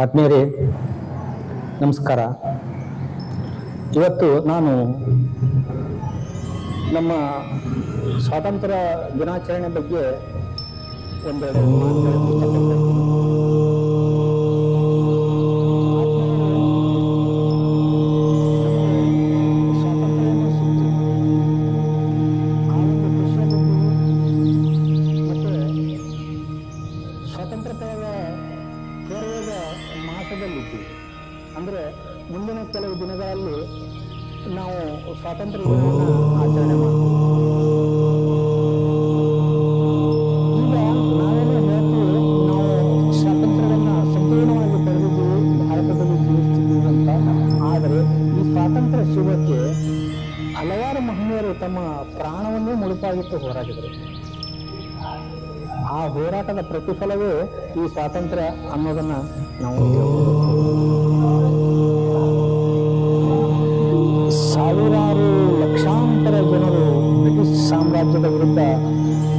ಆತ್ಮೀಯರೇ ನಮಸ್ಕಾರ. ಇವತ್ತು ನಾನು ನಮ್ಮ ಸ್ವಾತಂತ್ರ್ಯ ದಿನಾಚರಣೆ ಬಗ್ಗೆ ಒಂದೆರಡು ಮಾಸದಲ್ಲಿದ್ದೀವಿ ಅಂದರೆ ಮುಂದಿನ ಕೆಲವು ದಿನಗಳಲ್ಲಿ ನಾವು ಸ್ವಾತಂತ್ರ್ಯ ದಿನವನ್ನು ಆಚರಣೆ ಮಾಡ್ತೀವಿ. ಈಗ ನಾವೇನೋ ಹೇಳ್ತೀವಿ ನಾವು ಸ್ವಾತಂತ್ರ್ಯವನ್ನು ಸಂಪೂರ್ಣವಾಗಿ ಪಡೆದಿದ್ದೀವಿ ಭಾರತದಲ್ಲಿ ಜೀವಿಸ್ತಿದ್ದೀವಿ ಅಂತ. ಆದರೆ ಈ ಸ್ವಾತಂತ್ರ್ಯ ಸಿಗೋಕ್ಕೆ ಹಲವಾರು ಮಹನೀಯರು ತಮ್ಮ ಪ್ರಾಣವನ್ನೇ ಮುಡುಪಾಗಿಟ್ಟು ಹೋರಾಡಿದರು. ಆ ಹೋರಾಟದ ಪ್ರತಿಫಲವೇ ಈ ಸ್ವಾತಂತ್ರ್ಯ ಅನ್ನೋದನ್ನ ನಾವು. ಸಾವಿರಾರು ಲಕ್ಷಾಂತರ ಜನರು ಬ್ರಿಟಿಷ್ ಸಾಮ್ರಾಜ್ಯದ ವಿರುದ್ಧ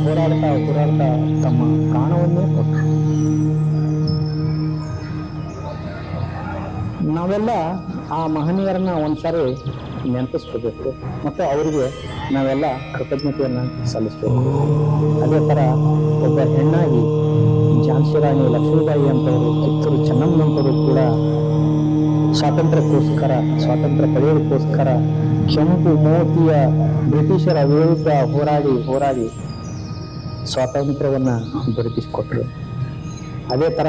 ಹೋರಾಡ್ತಾ ಹೋರಾಡ್ತಾ ತಮ್ಮ ಪ್ರಾಣವನ್ನೇ ಕೊಟ್ಟರು ನಾವೆಲ್ಲ ಆ ಮಹನೀಯರನ್ನ ಒಂದ್ಸಾರಿ ನೆನಪಿಸ್ಕೋಬೇಕು ಮತ್ತು ಅವರಿಗೆ ನಾವೆಲ್ಲ ಕೃತಜ್ಞತೆಯನ್ನು ಸಲ್ಲಿಸ್ಬೇಕು. ಅದೇ ಥರ ಒಬ್ಬ ಹೆಣ್ಣಾಗಿ ಝಾನ್ಸಿ ರಾಣಿ ಲಕ್ಷ್ಮೀಬಾಯಿ ಅಂತವರು ಕಿತ್ತೂರು ಚೆನ್ನಮ್ಮನಂತವರು ಕೂಡ ಸ್ವಾತಂತ್ರ್ಯಕ್ಕೋಸ್ಕರ, ಸ್ವಾತಂತ್ರ್ಯ ಪಡೆಯೋದಕ್ಕೋಸ್ಕರ ಕೆಂಪು ಮೋತಿಯ ಬ್ರಿಟಿಷರ ವಿರುದ್ಧ ಹೋರಾಡಿ ಹೋರಾಡಿ ಸ್ವಾತಂತ್ರ್ಯವನ್ನು ದೊರಕಿಸಿಕೊಟ್ರು ಅದೇ ಥರ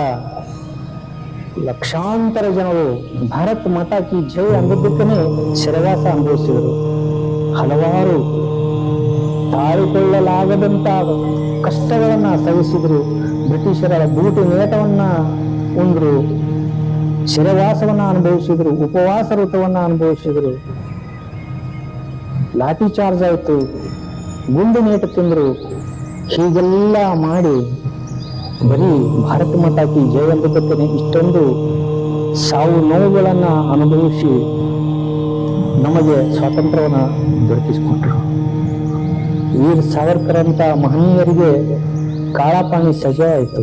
ಲಕ್ಷಾಂತರ ಜನರು ಭಾರತ್ ಮಾತಾ ಕಿ ಜೈ ಅಂದಿದ್ದಕ್ಕೇ ಶಿರವಾಸ ಅನುಭವಿಸಿದರು. ಹಲವಾರು ತಾಳಿಕೊಳ್ಳಲಾಗದಂತ ಕಷ್ಟಗಳನ್ನ ಸಹಿಸಿದ್ರು. ಬ್ರಿಟಿಷರ ಬೂಟು ನೇಟವನ್ನ ಉಂಡ್ರು. ಶಿರವಾಸವನ್ನ ಅನುಭವಿಸಿದ್ರು, ಉಪವಾಸ ಋತವನ್ನ ಅನುಭವಿಸಿದ್ರು. ಲಾಠಿ ಚಾರ್ಜ್ ಆಯ್ತು, ಗುಂಡು ನೇಟ ತಿಂದ್ರು. ಹೀಗೆಲ್ಲ ಮಾಡಿ ಬರೀ ಭಾರತ ಮಾತಾಕಿ ಜಯ ಎಂಬುದಕ್ಕೆ ಇಷ್ಟೊಂದು ಸಾವು ನೋವುಗಳನ್ನ ಅನುಭವಿಸಿ ನಮಗೆ ಸ್ವಾತಂತ್ರ್ಯವನ್ನ ದೊರಕಿಸಿಕೊಟ್ರು ವೀರ್ ಸಾವರ್ಕರ್ ಮಹನೀಯರಿಗೆ ಕಾಳಪಾಣಿ ಸಜೆ ಆಯಿತು.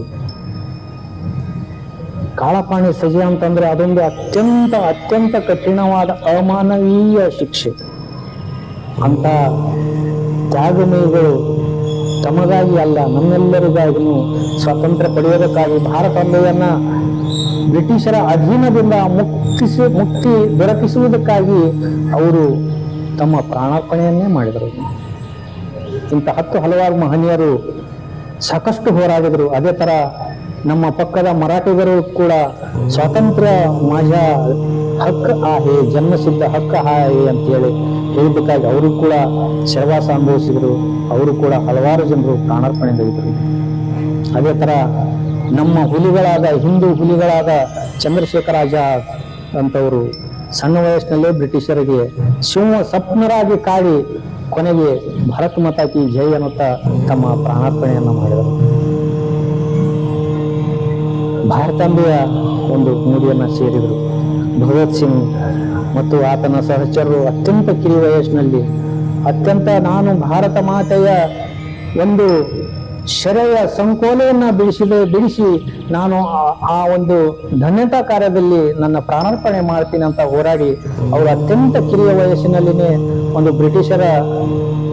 ಕಾಳಪಾಣಿ ಸಜೆ ಅಂತಂದ್ರೆ ಅದೊಂದು ಅತ್ಯಂತ ಅತ್ಯಂತ ಕಠಿಣವಾದ ಅಮಾನವೀಯ ಶಿಕ್ಷೆ. ಅಂತ ತ್ಯಾಗಮಯಿಗಳು ತಮಗಾಗಿ ಅಲ್ಲ ನಮ್ಮೆಲ್ಲರಿಗಾಗಿಯೂ ಸ್ವಾತಂತ್ರ್ಯ ಪಡೆಯೋದಕ್ಕಾಗಿ ಭಾರತ ಅಂಬೆಯನ್ನ ಬ್ರಿಟಿಷರ ಅಧೀನದಿಂದ ಮುಕ್ತಿಸಿ, ಮುಕ್ತಿ ದೊರಕಿಸುವುದಕ್ಕಾಗಿ ಅವರು ತಮ್ಮ ಪ್ರಾಣಾರ್ಪಣೆಯನ್ನೇ ಮಾಡಿದರು. ಇಂಥ ಹತ್ತು ಹಲವಾರು ಮಹನೀಯರು ಸಾಕಷ್ಟು ಹೋರಾಡಿದರು. ಅದೇ ಥರ ನಮ್ಮ ಪಕ್ಕದ ಮರಾಠಿಗರು ಕೂಡ ಸ್ವಾತಂತ್ರ್ಯ ಮಾಜ ಹಕ್ ಆಹೆ, ಜನ್ಮಸಿದ್ಧ ಹಕ್ಕ ಆಹೆ ಅಂತ ಹೇಳಿ ಹೇಳಿದ್ದಕ್ಕಾಗಿ ಅವರು ಕೂಡ ಸೆರವಾಸ ಅನುಭವಿಸಿದರು. ಅವರು ಕೂಡ ಹಲವಾರು ಜನರು ಪ್ರಾಣಾರ್ಪಣೆ ನೀಡಿದರು ಅದೇ ತರ ನಮ್ಮ ಹುಲಿಗಳಾದ, ಹಿಂದೂ ಹುಲಿಗಳಾದ ಚಂದ್ರಶೇಖರಾಜ ಅಂತವರು ಸಣ್ಣ ವಯಸ್ಸಿನಲ್ಲೇ ಬ್ರಿಟಿಷರಿಗೆ ಸಿಂಹ ಸಪ್ನರಾಗಿ ಕಾಡಿ ಕೊನೆಗೆ ಭರತ್ ಮಾತಾಕಿ ಜೈ ಅನ್ನುತ್ತಾ ತಮ್ಮ ಪ್ರಾಣಾರ್ಪಣೆಯನ್ನು ಮಾಡಿದರು. ಭಾರತಾಂಬೆಯ ಒಂದು ಮೂಡಿಯನ್ನು ಸೇರಿದರು. ಭಗತ್ ಸಿಂಗ್ ಮತ್ತು ಆತನ ಸಹಚರರು ಅತ್ಯಂತ ಕಿರಿ ವಯಸ್ಸಿನಲ್ಲಿ, ಅತ್ಯಂತ ನಾನು ಭಾರತ ಮಾತೆಯ ಒಂದು ಶರೆಯ ಸಂಕೋಲೆಯನ್ನ ಬಿಡಿಸಿದ, ಬಿಡಿಸಿ ನಾನು ಆ- ಒಂದು ಧನ್ಯತಾ ಕಾರ್ಯದಲ್ಲಿ ನನ್ನ ಪ್ರಾಣಾರ್ಪಣೆ ಮಾಡ್ತೀನಿ ಅಂತ ಹೋರಾಡಿ ಅವರು ಅತ್ಯಂತ ಕಿರಿಯ ವಯಸ್ಸಿನಲ್ಲಿನೇ ಒಂದು ಬ್ರಿಟಿಷರ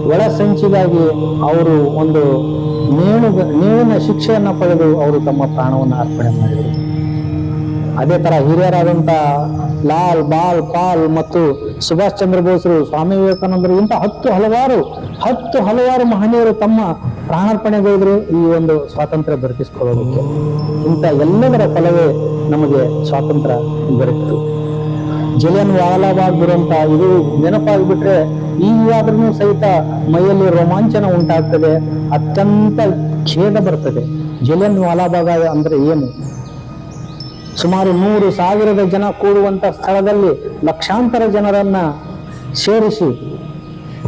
ಒಳ ಸಂಚಿಗಾಗಿ ಅವರು ಒಂದು ನೇಣು ನೇಣಿನ ಶಿಕ್ಷೆಯನ್ನು ಪಡೆದು ಅವರು ತಮ್ಮ ಪ್ರಾಣವನ್ನು ಅರ್ಪಣೆ ಮಾಡಿದರು. ಅದೇ ಥರ ಹಿರಿಯರಾದಂತ ಲಾಲ್, ಬಾಲ್, ಪಾಲ್ ಮತ್ತು ಸುಭಾಷ್ ಚಂದ್ರ ಬೋಸರು, ಸ್ವಾಮಿ ವಿವೇಕಾನಂದರು, ಇಂಥ ಹತ್ತು ಹಲವಾರು ಹತ್ತು ಹಲವಾರು ಮಹನೀಯರು ತಮ್ಮ ಪ್ರಾಣಾರ್ಪಣೆಗೈದ್ರು ಈ ಒಂದು ಸ್ವಾತಂತ್ರ್ಯ ದೊರಕಿಸ್ಕೊಳ್ಳೋದಕ್ಕೆ. ಇಂಥ ಎಲ್ಲದರ ಫಲವೇ ನಮಗೆ ಸ್ವಾತಂತ್ರ್ಯ ದೊರಕಿತು ಜಲಿಯನ್ ವಾಲಾಬಾಗ್ ದುರಂತ ಇದು ನೆನಪಾಗ್ಬಿಟ್ರೆ ಈಗಾದ್ರೂ ಸಹಿತ ಮೈಯಲ್ಲಿ ರೋಮಾಂಚನ ಉಂಟಾಗ್ತದೆ, ಅತ್ಯಂತ ಖೇದ ಬರ್ತದೆ. ಜಲಿಯನ್ ವಾಲಾಬಾಗ ಅಂದ್ರೆ ಏನು? ಸುಮಾರು ನೂರು ಸಾವಿರದ ಜನ ಕೂಡುವಂತ ಸ್ಥಳದಲ್ಲಿ ಲಕ್ಷಾಂತರ ಜನರನ್ನ ಸೇರಿಸಿ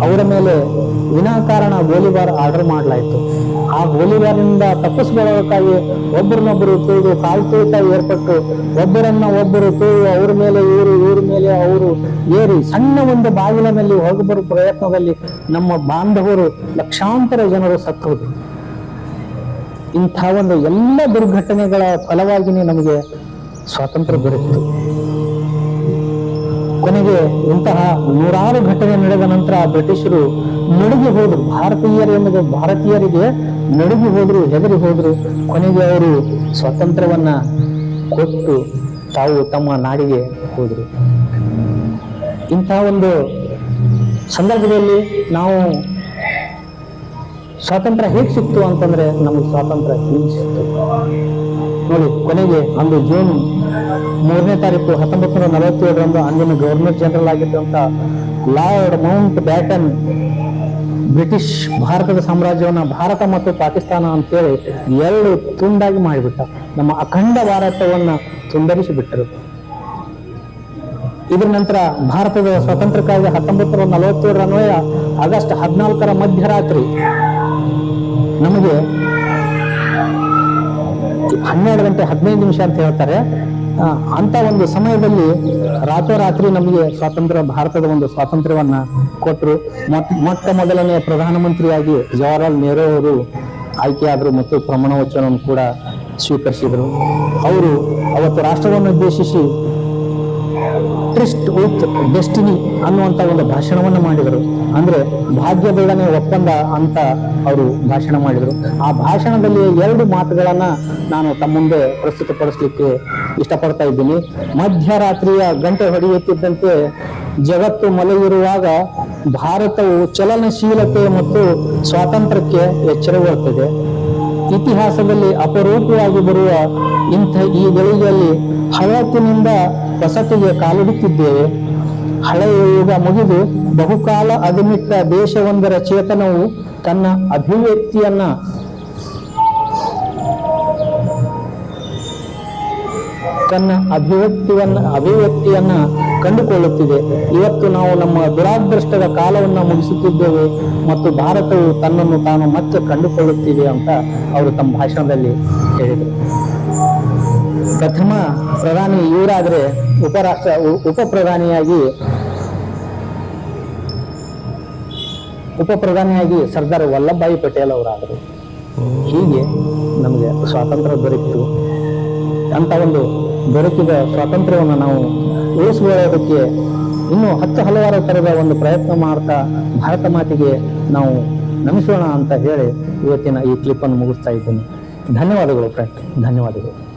ಅವರ ಮೇಲೆ ವಿನಾಕಾರಣ ಗೋಲಿಬಾರ್ ಆರ್ಡರ್ ಮಾಡಲಾಯಿತು. ಆ ಗೋಲಿಬಾರ್ನಿಂದ ತಪ್ಪಿಸ್ಕೊಳ್ಳೋದಕ್ಕಾಗಿ ಒಬ್ಬರನ್ನೊಬ್ಬರು ತಿಳಿದು ಕಾಲು ತುಳಿತ ಏರ್ಪಟ್ಟು ಒಬ್ಬರನ್ನ ಒಬ್ಬರು ತಿಳಿದು ಅವ್ರ ಮೇಲೆ ಇವರು ಇವ್ರ ಮೇಲೆ ಅವರು ಏರಿ ಸಣ್ಣ ಒಂದು ಬಾಗಿಲಿನಲ್ಲಿ ಹೋಗಬರೋ ಪ್ರಯತ್ನದಲ್ಲಿ ನಮ್ಮ ಬಾಂಧವರು ಲಕ್ಷಾಂತರ ಜನರು ಸತ್ತೋದ್ರು. ಇಂಥ ಒಂದು ಎಲ್ಲ ದುರ್ಘಟನೆಗಳ ಫಲವಾಗಿನೇ ನಮಗೆ ಸ್ವಾತಂತ್ರ್ಯ ದೊರೆತಿತು ಕೊನೆಗೆ ಇಂತಹ ನೂರಾರು ಘಟನೆ ನಡೆದ ನಂತರ ಬ್ರಿಟಿಷರು ನಡುಗಿ ಹೋದ್ರು. ಭಾರತೀಯರು ಎಂಬುದು ಭಾರತೀಯರಿಗೆ ನಡುಗಿ ಹೋದ್ರು, ಹೆದರಿ ಹೋದ್ರು. ಕೊನೆಗೆ ಅವರು ಸ್ವಾತಂತ್ರ್ಯವನ್ನ ಕೊಟ್ಟು ತಾವು ತಮ್ಮ ನಾಡಿಗೆ ಹೋದ್ರು. ಇಂತಹ ಒಂದು ಸಂದರ್ಭದಲ್ಲಿ ನಾವು ಸ್ವಾತಂತ್ರ್ಯ ಹೇಗೆ ಸಿಕ್ತು ಅಂತಂದ್ರೆ ನಮಗೆ ಸ್ವಾತಂತ್ರ್ಯ ಸಿಕ್ತು ನೋಡಿ, ಕೊನೆಗೆ ಅಂದು ಜೂನ್ ಮೂರನೇ ತಾರೀಕು ಹತ್ತೊಂಬತ್ತು ನೂರ ನಲವತ್ತೇಳರಂದು ಅಂದಿನ ಗವರ್ನರ್ ಜನರಲ್ ಆಗಿದ್ದಂತ ಲಾರ್ಡ್ ಮೌಂಟ್ ಬ್ಯಾಟನ್ ಬ್ರಿಟಿಷ್ ಭಾರತದ ಸಾಮ್ರಾಜ್ಯವನ್ನ ಭಾರತ ಮತ್ತು ಪಾಕಿಸ್ತಾನ ಅಂತೇಳಿ ಎರಡು ತುಂಡಾಗಿ ಮಾಡಿಬಿಟ್ಟ. ನಮ್ಮ ಅಖಂಡ ಭಾರತವನ್ನ ತುಂಡರಿಸಿಬಿಟ್ಟರು. ಇದರ ನಂತರ ಭಾರತದ ಸ್ವಾತಂತ್ರ್ಯಕ್ಕಾಗಿ ಹತ್ತೊಂಬತ್ತು ನೂರ ನಲವತ್ತೇಳರ ಅನ್ವಯ ಆಗಸ್ಟ್ ಹದಿನಾಲ್ಕರ ಮಧ್ಯರಾತ್ರಿ ನಮಗೆ ಹನ್ನೆರಡು ಗಂಟೆ ಹದಿನೈದು ನಿಮಿಷ ಅಂತ ಹೇಳ್ತಾರೆ. ಅಂತ ಒಂದು ಸಮಯದಲ್ಲಿ ರಾತ್ರೋರಾತ್ರಿ ನಮಗೆ ಸ್ವಾತಂತ್ರ್ಯ, ಭಾರತದ ಒಂದು ಸ್ವಾತಂತ್ರ್ಯವನ್ನ ಕೊಟ್ಟರು ಮೊಟ್ಟ ಮೊದಲನೆಯ ಮೊದಲನೇ ಪ್ರಧಾನಮಂತ್ರಿಯಾಗಿ ಜವಾಹರ್ಲಾಲ್ ನೆಹರು ಅವರು ಆಯ್ಕೆಯಾದರು ಮತ್ತು ಪ್ರಮಾಣ ವಚನವನ್ನು ಕೂಡ ಸ್ವೀಕರಿಸಿದರು. ಅವರು ಅವತ್ತು ರಾಷ್ಟ್ರವನ್ನು ಉದ್ದೇಶಿಸಿ ಟ್ರಿಸ್ಟ್ ವಿತ್ ಡೆಸ್ಟಿನಿ ಅನ್ನುವಂತ ಒಂದು ಭಾಷಣವನ್ನು ಮಾಡಿದರು. ಅಂದ್ರೆ ಭಾಗ್ಯದೊಡನೆ ಒಪ್ಪಂದ ಅಂತ ಅವರು ಭಾಷಣ ಮಾಡಿದರು. ಆ ಭಾಷಣದಲ್ಲಿ ಎರಡು ಮಾತುಗಳನ್ನ ನಾನು ತಮ್ಮ ಮುಂದೆ ಪ್ರಸ್ತುತಪಡಿಸಲಿಕ್ಕೆ ಇಷ್ಟಪಡ್ತಾ ಇದ್ದೀನಿ ಮಧ್ಯರಾತ್ರಿಯ ಗಂಟೆ ಹೊಡೆಯುತ್ತಿದ್ದಂತೆ ಜಗತ್ತು ಮಲಗಿರುವಾಗ ಭಾರತವು ಚಲನಶೀಲತೆ ಮತ್ತು ಸ್ವಾತಂತ್ರ್ಯಕ್ಕೆ ಎಚ್ಚರವಾಗುತ್ತದೆ ಇತಿಹಾಸದಲ್ಲಿ ಅಪರೂಪವಾಗಿ ಬರುವ ಇಂಥ ಈ ಗಳಿಗೆಯಲ್ಲಿ ಹಳತಿನಿಂದ ಹೊಸತಿಗೆ ಕಾಲಿಡುತ್ತಿದ್ದೇವೆ ಹಳೆಯ ಯುಗ ಮುಗಿದು ಬಹುಕಾಲ ಅದುಮಿಟ್ಟ ದೇಶವೊಂದರ ಚೇತನವು ತನ್ನ ಅಭಿವ್ಯಕ್ತಿಯನ್ನ ತನ್ನ ಅಭಿವ್ಯಕ್ತಿಯನ್ನ ಅಭಿವ್ಯಕ್ತಿಯನ್ನ ಕಂಡುಕೊಳ್ಳುತ್ತಿದೆ. ಇವತ್ತು ನಾವು ನಮ್ಮ ದುರಾದೃಷ್ಟದ ಕಾಲವನ್ನು ಮುಗಿಸುತ್ತಿದ್ದೇವೆ ಮತ್ತು ಭಾರತವು ತನ್ನನ್ನು ತಾನು ಮತ್ತೆ ಕಂಡುಕೊಳ್ಳುತ್ತಿದೆ ಅಂತ ಅವರು ತಮ್ಮ ಭಾಷಣದಲ್ಲಿ ಹೇಳಿದರು. ಪ್ರಥಮ ಪ್ರಧಾನಿ ಇವರಾದರೆ ಉಪರಾಷ್ಟ್ರ ಉಪ ಪ್ರಧಾನಿಯಾಗಿ ಉಪ ಪ್ರಧಾನಿಯಾಗಿ ಸರ್ದಾರ್ ವಲ್ಲಭಭಾಯಿ ಪಟೇಲ್ ಅವರಾದರು. ಹೀಗೆ ನಮಗೆ ಸ್ವಾತಂತ್ರ್ಯ ದೊರೆಯಿತು ಅಂತ ಒಂದು ದೊರಕಿದ ಸ್ವಾತಂತ್ರ್ಯವನ್ನು ನಾವು ಉಳಿಸಿಕೊಳ್ಳೋದಕ್ಕೆ ಇನ್ನೂ ಹತ್ತು ಹಲವಾರು ಥರದ ಒಂದು ಪ್ರಯತ್ನ ಮಾಡ್ತಾ ಭಾರತ ಮಾತಿಗೆ ನಾವು ನಮಿಸೋಣ ಅಂತ ಹೇಳಿ ಇವತ್ತಿನ ಈ ಕ್ಲಿಪ್ಪನ್ನು ಮುಗಿಸ್ತಾ ಇದ್ದೀನಿ. ಧನ್ಯವಾದಗಳು ಫ್ರೆಂಡ್ ಧನ್ಯವಾದಗಳು.